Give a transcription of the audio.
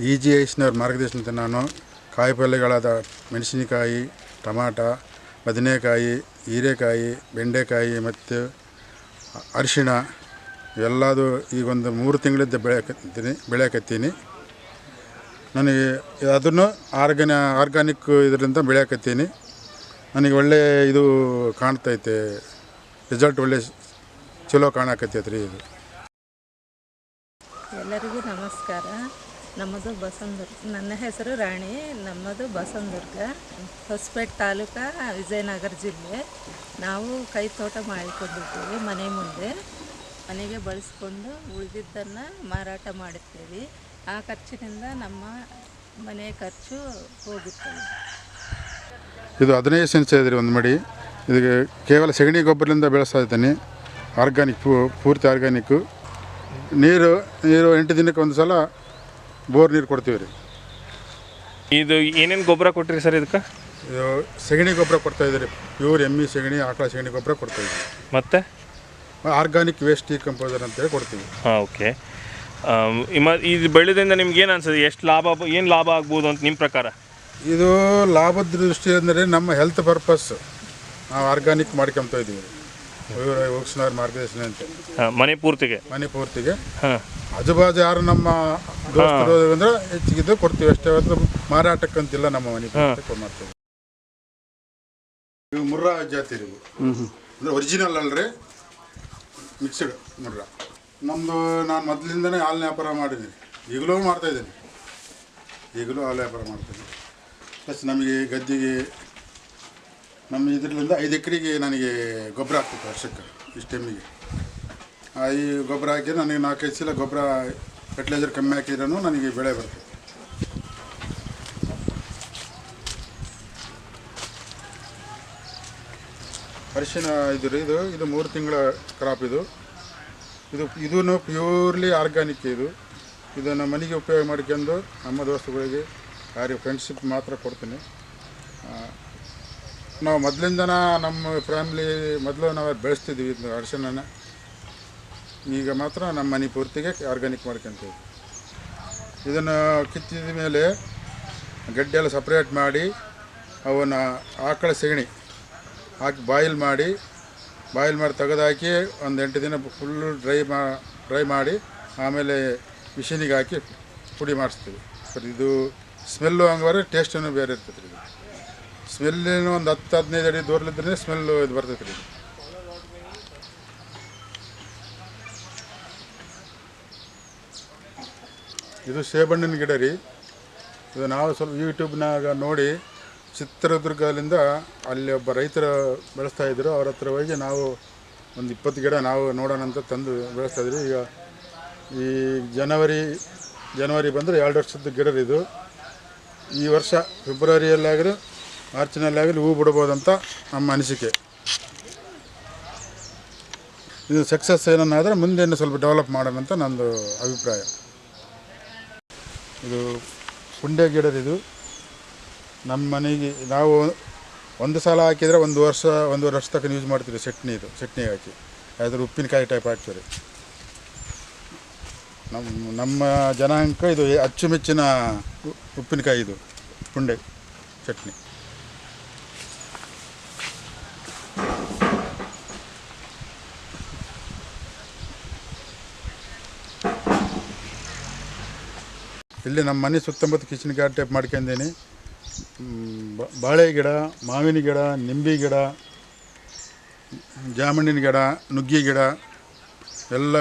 E G ಐಸ್ನವ್ರ ಮಾರ್ಗದರ್ಶನದ ನಾನು ಕಾಯಿಪಲ್ಯಗಳಾದ ಮೆಣಸಿನಕಾಯಿ, tomato, ಬದನೆಕಾಯಿ, ಹೀರೆಕಾಯಿ, ಬೆಂಡೆಕಾಯಿ ಮತ್ತು ಅರಿಶಿಣ ಎಲ್ಲದು ಈಗ ಒಂದು ಮೂರು ತಿಂಗಳಿಂದ ಬೆಳೆಯಕತ್ತೀನಿ ಬೆಳೆಯಕತ್ತೀನಿ. ನನಗೆ ಅದನ್ನು ಆರ್ಗನ, ಆರ್ಗಾನಿಕ್ ಇದರಿಂದ ಬೆಳೆಯಕತ್ತೀನಿ. ನನಗೆ ಒಳ್ಳೆಯ ಇದು ಕಾಣ್ತೈತೆ, ರಿಸಲ್ಟ್ ಒಳ್ಳೆ ಚಲೋ ಕಾಣಕತ್ತೈತೆ ರೀ ಇದು. ಎಲ್ಲರಿಗೂ ನಮಸ್ಕಾರ. ನಮ್ಮದು ಬಸವನದುರ್ಗ ನನ್ನ ಹೆಸರು ರಾಣಿ, ನಮ್ಮದು ಬಸವನದುರ್ಗ ಹೊಸಪೇಟೆ ತಾಲೂಕ ವಿಜಯನಗರ ಜಿಲ್ಲೆ. ನಾವು ಕೈ ತೋಟ ಮಾಡಿಕೊಂಡಿದ್ದೀವಿ ಮನೆ ಮುಂದೆ. ಮನೆಗೆ ಬಳಸ್ಕೊಂಡು ಉಳಿದಿದ್ದನ್ನು ಮಾರಾಟ ಮಾಡುತ್ತೇವೆ. ಆ ಖರ್ಚಿನಿಂದ ನಮ್ಮ ಮನೆ ಖರ್ಚು ಹೋಗುತ್ತದೆ. ಇದು ಹದಿನೈದು ಸೆನ್ಸ್ ಇದೆ ರೀ ಒಂದು ಮಡಿ. ಇದಕ್ಕೆ ಕೇವಲ ಸಗಣಿ ಗೊಬ್ಬರದಿಂದ ಬೆಳೆಸ್ತಾ ಇದ್ದೀನಿ. ಆರ್ಗ್ಯಾನಿಕ್ ಪೂರ್ತಿ ಆರ್ಗ್ಯಾನಿಕ್ಕು ನೀರು ನೀರು ಎಂಟು ದಿನಕ್ಕೆ ಒಂದು ಸಲ ಬೋರ್ ನೀರು ಕೊಡ್ತೀವಿ ರೀ ಇದು ಏನೇನು ಗೊಬ್ಬರ ಕೊಟ್ಟಿರಿ ಸರ್ ಇದಕ್ಕೆ ಇದು ಸಗಣಿ ಗೊಬ್ಬರ ಕೊಡ್ತಾ ಇದ್ದೀರಿ ಪ್ಯೂರ್ ಎಮ್ಮಿ ಸೆಗಣಿ ಆಕಳ ಸೆಗಣಿ ಗೊಬ್ಬರ ಕೊಡ್ತಾ ಇದ್ದೀವಿ ಮತ್ತೆ ಆರ್ಗಾನಿಕ್ ವೇಸ್ಟ್ ಕಂಪೋಸರ್ ಅಂತೇಳಿ ಕೊಡ್ತೀವಿ ಹಾಂ ಓಕೆ ಇದು ಬೆಳೆದಿಂದ ನಿಮ್ಗೆ ಏನು ಅನ್ಸುತ್ತೆ ಎಷ್ಟು ಲಾಭ ಏನು ಲಾಭ ಆಗ್ಬೋದು ಅಂತ ನಿಮ್ಮ ಪ್ರಕಾರ ಇದು ಲಾಭದ ದೃಷ್ಟಿ ಅಂದರೆ ನಮ್ಮ ಹೆಲ್ತ್ ಪರ್ಪಸ್ ನಾವು ಆರ್ಗಾನಿಕ್ ಮಾಡ್ಕೊಂತ ಇದ್ದೀವಿ ಮಾರ್ಗದರ್ಶನ ಅಂತ ಮನೆ ಪೂರ್ತಿಗೆ ಮನೆ ಪೂರ್ತಿಗೆ ಹಾಂ ಆಜುಬಾಜು ಯಾರು ನಮ್ಮ ದೋಸ್ತರು ಅಂದ್ರೆ ಹೆಚ್ಚಿಗಿದ್ದು ಕೊಡ್ತೀವಿ. ಅಷ್ಟೇ ಹೊರತು ಮಾರಾಟಕ್ಕಂತಿಲ್ಲ ನಮ್ಮ ಮನೆ ಮಾಡ್ತೀವಿ. ಇವು ಮುರ್ರಾ ಜಾತಿ ಇವು ಅಂದ್ರೆ ಒರಿಜಿನಲ್ ಅಲ್ರಿ? ಮಿಕ್ಸ್ಡ್ ಮುರ್ರಾ. ನಮ್ದು ನಾನು ಮೊದಲಿಂದನೇ ಹಾಲಿನ ವ್ಯಾಪಾರ ಮಾಡಿದ್ದೀನಿ. ಈಗಲೂ ಮಾಡ್ತಾ ಇದ್ದೀನಿ. ಈಗಲೂ ಹಾಲು ವ್ಯಾಪಾರ ಮಾಡ್ತೀನಿ ಪ್ಲಸ್ ನಮಗೆ ಗದ್ದೆಗೆ ನಮ್ಮ ಇದರಿಂದ ಐದು ಎಕರೆಗೆ ನನಗೆ ಗೊಬ್ಬರ ಆಗ್ತಿತ್ತು ವರ್ಷಕ್ಕೆ ಇಷ್ಟು ಆ ಈ ಗೊಬ್ಬರ ಹಾಕಿ ನನಗೆ ನಾಲ್ಕೈದು ಸಲ ಗೊಬ್ಬರ ಫರ್ಟಿಲೈಸರ್ ಕಮ್ಮಿ ಹಾಕಿದ್ರೂ ನನಗೆ ಬೆಳೆ ಬರ್ತದೆ ಅರಿಶಿನ ಇದು ರೀ, ಇದು ಇದು ಮೂರು ತಿಂಗಳ ಕ್ರಾಪ್ ಇದು. ಇದು ಇದೂ ಪ್ಯೂರ್ಲಿ ಆರ್ಗ್ಯಾನಿಕ್ ಇದು. ಇದನ್ನು ಮನೆಗೆ ಉಪಯೋಗ ಮಾಡ್ಕೊಂಡು ನಮ್ಮ ದೋಸ್ತುಗಳಿಗೆ, ಯಾರಿಗೆ ಫ್ರೆಂಡ್ಶಿಪ್ ಮಾತ್ರ ಕೊಡ್ತೀನಿ. ನಾವು ಮೊದಲಿಂದನ ನಮ್ಮ ಫ್ಯಾಮ್ಲಿ ಮೊದಲು ನಾವು ಬೆಳೆಸ್ತಿದ್ವಿ ಇದು ಅರಿಶಿನ ಈಗ ಮಾತ್ರ ನಮ್ಮ ಮನೆ ಪೂರ್ತಿಗೆ ಆರ್ಗ್ಯಾನಿಕ್ ಮಾಡ್ಕೊಂತೀವಿ. ಇದನ್ನು ಕಿತ್ತಿದ ಮೇಲೆ ಗಡ್ಡೆಲ್ಲ ಸಪ್ರೇಟ್ ಮಾಡಿ ಅವನ್ನ ಆಕಳ ಸೆಗಣಿ ಹಾಕಿ ಬಾಯಿಲ್ ಮಾಡಿ ಬಾಯಿಲ್ ಮಾಡಿ ತೆಗೆದಾಕಿ ಒಂದು ಎಂಟು ದಿನ ಫುಲ್ಲು ಡ್ರೈ ಮಾ ಡ್ರೈ ಮಾಡಿ ಆಮೇಲೆ ಮಿಷಿನಿಗೆ ಹಾಕಿ ಪುಡಿ ಮಾಡಿಸ್ತೀವಿ. ಬಟ್ ಇದು ಸ್ಮೆಲ್ಲು ಹಂಗಾರೆ ಟೇಸ್ಟೂ ಬೇರೆ ಇರ್ತೈತೆ ರೀ ಸ್ಮೆಲ್ಲಿನ ಒಂದು ಹತ್ತು ಹದಿನೈದು ಅಡಿ ದೂರಲಿದ್ರೆ ಸ್ಮೆಲ್ಲು ಇದು ಬರ್ತೈತೆ ರೀ ಇದು ಸೇಬಣ್ಣಿನ ಗಿಡ ರೀ. ಇದು ನಾವು ಸ್ವಲ್ಪ ಯೂಟ್ಯೂಬ್ನಾಗ ನೋಡಿ ಚಿತ್ರದುರ್ಗದಿಂದ ಅಲ್ಲಿ ಒಬ್ಬ ರೈತರು ಬೆಳೆಸ್ತಾ ಇದ್ರು. ಅವ್ರ ಹತ್ರ ಹೋಗಿ ನಾವು ಒಂದು ಇಪ್ಪತ್ತು ಗಿಡ ನಾವು ನೋಡೋಣ ಅಂತ ತಂದು ಬೆಳೆಸ್ತಾ ಇದ್ವಿ ಈಗ ಈ ಜನವರಿ ಜನವರಿ ಬಂದರೆ ಎರಡು ವರ್ಷದ ಗಿಡ ಇದು. ಈ ವರ್ಷ ಫೆಬ್ರವರಿಯಲ್ಲಾಗಲಿ ಮಾರ್ಚ್ನಲ್ಲಾಗಲಿ ಹೂ ಬಿಡ್ಬೋದಂತ ನಮ್ಮ ಅನಿಸಿಕೆ. ಇದು ಸಕ್ಸಸ್ ಏನನ್ನಾದರೆ ಮುಂದೆ ಸ್ವಲ್ಪ ಡೆವಲಪ್ ಮಾಡೋಣ ಅಂತ ನಂದು ಅಭಿಪ್ರಾಯ. ಇದು ಪುಂಡೆ ಗಿಡದಿದು ನಮ್ಮ ಮನೆಗೆ ನಾವು ಒಂದು ಸಲ ಹಾಕಿದರೆ ಒಂದು ವರ್ಷ ಒಂದೂವರೆ ವರ್ಷ ತನಕ ಯೂಸ್ ಮಾಡ್ತೀವಿ ಚಟ್ನಿ ಇದು ಚಟ್ನಿಗೆ ಹಾಕಿ. ಅದ್ರ ಉಪ್ಪಿನಕಾಯಿ ಟೈಪ್ ಹಾಕ್ತೀವಿ. ನಮ್ಮ ನಮ್ಮ ಜನಾಂಕ ಇದು ಅಚ್ಚುಮೆಚ್ಚಿನ ಉಪ್ಪಿನಕಾಯಿ ಇದು ಪುಂಡೆ ಚಟ್ನಿ. ಇಲ್ಲಿ ನಮ್ಮ ಮನೆ ಸುತ್ತಮುತ್ತ ಕಿಚನ್ ಗಾರ್ಡ್ ಟೈಪ್ ಮಾಡ್ಕೊಂಡೀನಿ. ಮ್, ಬ- ಬಾಳೆ ಗಿಡ ಮಾವಿನ ಗಿಡ ನಿಂಬೆ ಗಿಡ ಜಾಮಣ್ಣಿನ ಗಿಡ ನುಗ್ಗಿ ಗಿಡ ಎಲ್ಲ